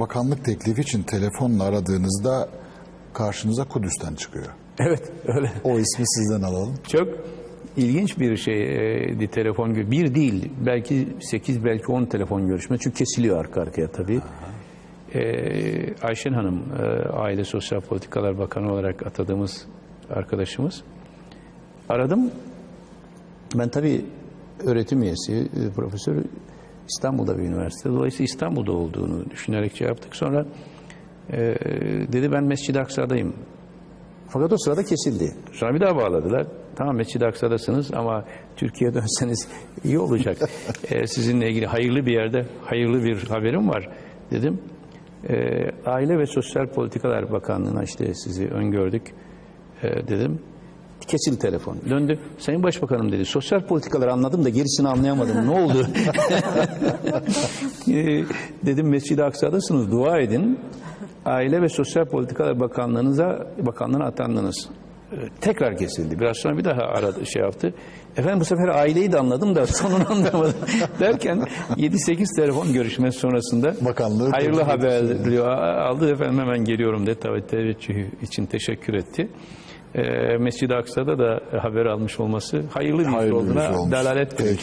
bakanlık teklifi için telefonla aradığınızda karşınıza Kudüs'ten çıkıyor. Evet öyle. O ismi sizden alalım. Çok ilginç bir şeydi telefon gö- Bir değil belki 8 belki 10 telefon görüşme. Çünkü kesiliyor arka arkaya tabii. Ee, Ayşen Hanım e, Aile Sosyal Politikalar Bakanı olarak atadığımız arkadaşımız. Aradım. Ben tabii öğretim üyesi, e, profesör İstanbul'da bir üniversite. Dolayısıyla İstanbul'da olduğunu düşünerek şey yaptık. Sonra e, dedi ben Mescid-i Aksa'dayım. Fakat o sırada kesildi. Sonra bir daha bağladılar. Tamam Mescid-i Aksa'dasınız ama Türkiye'ye dönseniz iyi olacak. Ee, sizinle ilgili hayırlı bir yerde hayırlı bir haberim var dedim. Ee, Aile ve Sosyal Politikalar Bakanlığı'na işte sizi öngördük ee, dedim. Kesildi telefon. Döndü. Sayın Başbakanım dedi. Sosyal politikaları anladım da gerisini anlayamadım. Ne oldu? Ee, dedim Mescid-i Aksa'dasınız. Dua edin. Aile ve Sosyal Politikalar Bakanlığınıza bakanlığına atandınız. Ee, Tekrar kesildi. Biraz sonra bir daha aradı şey yaptı. Efendim bu sefer aileyi de anladım da sonunu anlamadım. Derken 7-8 telefon görüşmesi sonrasında Bakanlığı hayırlı haber aldı efendim hemen geliyorum dedi. Tabii teveccühü için teşekkür etti. Ee, Mescid-i Aksa'da da haber almış olması hayırlı bir iş olduğuna dalalet efendim.